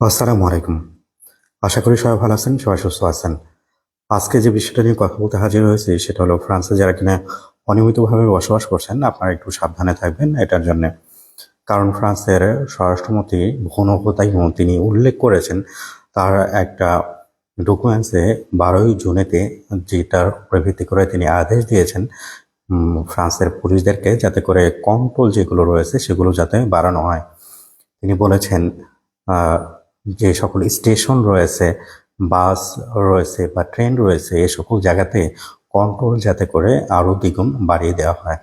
আসসালামু আলাইকুম। আশা করি সবাই ভালো আছেন, সবাই সুস্থ আছেন। আজকে যে বিষয়টা নিয়ে কথা বলতে হাজির হয়েছে, সেটা হলো ফ্রান্সে যারা কিনা অনিয়মিতভাবে বসবাস করছেন, আপনারা একটু সাবধানে থাকবেন এটার জন্য। কারণ ফ্রান্সের স্বরাষ্ট্রমন্ত্রী ভনভতাইম তিনি উল্লেখ করেছেন, তার একটা ডকুমেন্টসে বারোই জুনেতে যেটার উপরে ভিত্তি করে তিনি আদেশ দিয়েছেন ফ্রান্সের পুলিশদেরকে যাতে করে কন্ট্রোল যেগুলো রয়েছে, সেগুলো যাতে বাড়ানো হয়। তিনি বলেছেন যে সকল স্টেশন রয়েছে, বাস রয়েছে বা ট্রেন রয়েছে এই সকল জায়গাতে কন্ট্রোল যাতে করে আরও দ্বিগুণ বাড়িয়ে দেওয়া হয়।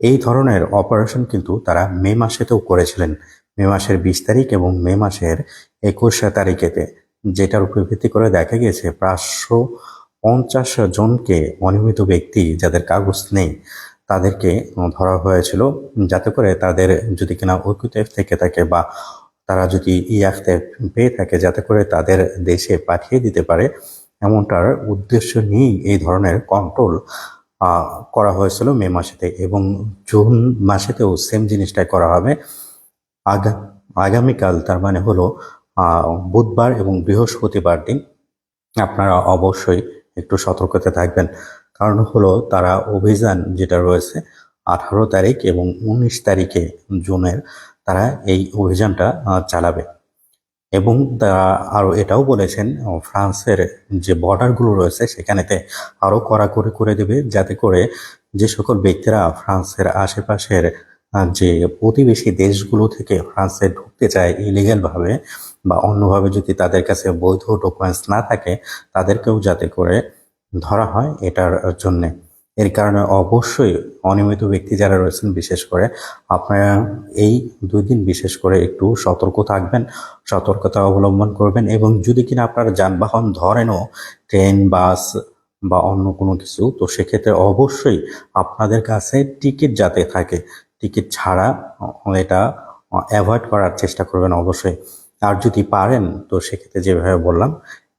এই ধরনের অপারেশন কিন্তু তারা মে মাসেতেও করেছিলেন। মে মাসের বিশ তারিখ এবং মে মাসের একুশ তারিখেতে, যেটার উপর ভিত্তি করে দেখা গেছে প্রায়শো পঞ্চাশ জনকে অনিয়মিত ব্যক্তি যাদের কাগজ নেই, তাদেরকে ধরা হয়েছিল। যাতে করে তাদের যদি কিনা ঐক্যতেফ থেকে থাকে বা তারা যদি ই ইয়াফতে পেয়ে থাকে যাতে করে তাদের দেশে পাঠিয়ে দিতে পারে, এমনটার উদ্দেশ্য নিয়েই এই ধরনের কন্ট্রোল করা হয়েছিল মে মাসেতে এবং জুন মাসেতেও সেম জিনিসটাই করা হবে। আগা, আগামীকাল তার মানে হলো বুধবার এবং বৃহস্পতিবার দিন আপনারা অবশ্যই একটু সতর্কতা থাকবেন। কারণ হলো তারা অভিযান যেটা রয়েছে, আঠারো তারিখ এবং উনিশ তারিখে জুনের তারা এই অভিযানটা চালাবে। এবং তারা আরও এটাও বলেছেন ফ্রান্সের যে বর্ডারগুলো রয়েছে, সেখানেতে আরও কড়াকড়ি করে দেবে, যাতে করে যে সকল ব্যক্তিরা ফ্রান্সের আশেপাশের যে প্রতিবেশী দেশগুলো থেকে ফ্রান্সে ঢুকতে চায় ইলিগালভাবে বা অন্যভাবে যদি তাদের কাছে বৈধ ডকুমেন্টস না থাকে, তাদেরকেও যাতে করে ধরা হয় এটার জন্যে। এর কারণে অবশ্যই অনিয়মিত ব্যক্তি যারা রয়েছেন বিশেষ করে আপনারা এই দুই দিন বিশেষ করে একটু সতর্ক থাকবেন সতর্কতা অবলম্বন করবেন এবং যদি কিনা আপনার যানবাহন ধরেনও ট্রেন বাস বা অন্য কোনো কিছু তো সেক্ষেত্রে অবশ্যই আপনাদের কাছে টিকিট যাতে থাকে টিকিট ছাড়া এটা অ্যাভয়েড করার চেষ্টা করবেন অবশ্যই। আর যদি পারেন তো সেক্ষেত্রে যেভাবে বললাম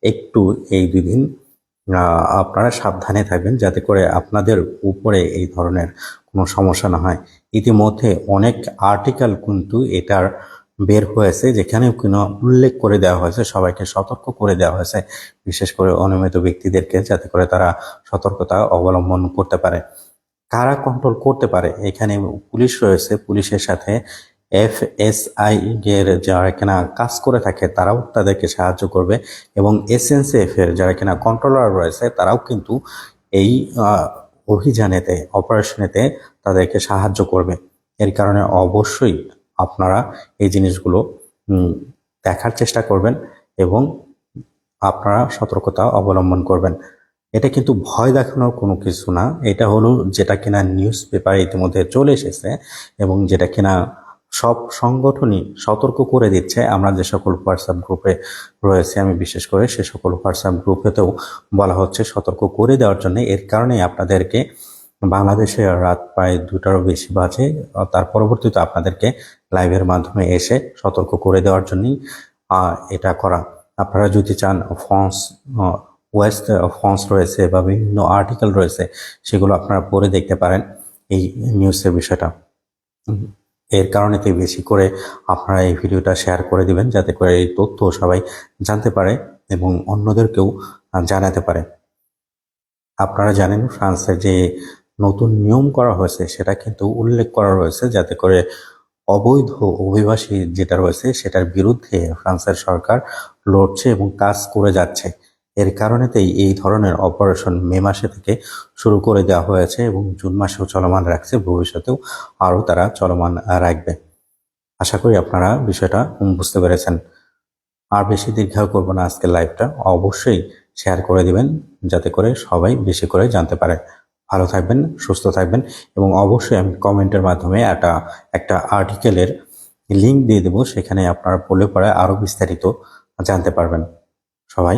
একটু এই দুই দিন আহ, আপনারা সাবধানে থাকবেন যাতে করে আপনাদের উপরে এই ধরনের কোনো সমস্যা না হয়। ইতিমধ্যে অনেক আর্টিকেল কিন্তু এটার বের হয়েছে যেখানে কোনো উল্লেখ করে দেওয়া হয়েছে, সবাইকে সতর্ক করে দেওয়া হয়েছে, বিশেষ করে অনিয়মিত ব্যক্তিদেরকে যাতে করে তারা সতর্কতা অবলম্বন করতে পারে। কারা কন্ট্রোল করতে পারে? এখানে পুলিশ রয়েছে, পুলিশের সাথে এফ এস আই এর যারা কিনা কাজ করে থাকে, তারাও তাদেরকে সাহায্য করবে এবং এসএনসিএফ এর যারা কিনা কন্ট্রোলার রয়েছে, তারাও কিন্তু এই অভিযানেতে অপারেশনেতে তাদেরকে সাহায্য করবে। এর কারণে অবশ্যই আপনারা এই জিনিসগুলো দেখার চেষ্টা করবেন এবং আপনারা সতর্কতা অবলম্বন করবেন। এটা কিন্তু ভয় দেখানোর কোনো কিছু না। এটা হলো যেটা কিনা নিউজ পেপারে ইতিমধ্যে চলে এসেছে এবং যেটা কিনা সব সংগঠনই সতর্ক করে দিচ্ছে। আমরা যে সকল হোয়াটসঅ্যাপ গ্রুপে রয়েছে, আমি বিশেষ করে সে সকল হোয়াটসঅ্যাপ গ্রুপেতেও বলা হচ্ছে সতর্ক করে দেওয়ার জন্য। এর কারণেই আপনাদেরকে বাংলাদেশে রাত প্রায় দুটারও বেশি বাজে। তার পরবর্তীতে আপনাদেরকে লাইভের মাধ্যমে এসে সতর্ক করে দেওয়ার জন্যই এটা করা। আপনারা যদি চান ফন্স ওয়েস্ট ফন্স রয়েছে বা বিভিন্ন আর্টিকেল রয়েছে, সেগুলো আপনারা পড়ে দেখতে পারেন এই নিউজের বিষয়টা। এর কারণে তো বেশি করে আপনারা এই ভিডিওটা শেয়ার করে দিবেন যাতে করে এই তথ্য সবাই জানতে পারে এবং অন্যদেরকেও জানাতে পারে। আপনারা জানেন ফ্রান্সের যে নতুন নিয়ম করা হয়েছে সেটা কিন্তু উল্লেখ করা রয়েছে যাতে করে অবৈধ অভিবাসী যেটা রয়েছে সেটার বিরুদ্ধে ফ্রান্সের সরকার লড়ছে এবং কাজ করে যাচ্ছে। এর কারণেতেই এই ধরনের অপারেশন মে মাসে থেকে শুরু করে দেওয়া হয়েছে এবং জুন মাসেও চলমান রাখছে। ভবিষ্যতেও আরও তারা চলমান রাখবে। আশা করি আপনারা বিষয়টা বুঝতে পেরেছেন। আর বেশি দীর্ঘায়ু করব না আজকের লাইভটা অবশ্যই শেয়ার করে দিবেন যাতে করে সবাই বেশি করে জানতে পারে। ভালো থাকবেন, সুস্থ থাকবেন এবং অবশ্যই আমি কমেন্টের মাধ্যমে একটা একটা আর্টিকেলের লিংক দিয়ে দেবো। সেখানে আপনারা পড়লে পরে আরও বিস্তারিত জানতে পারবেন। সবাই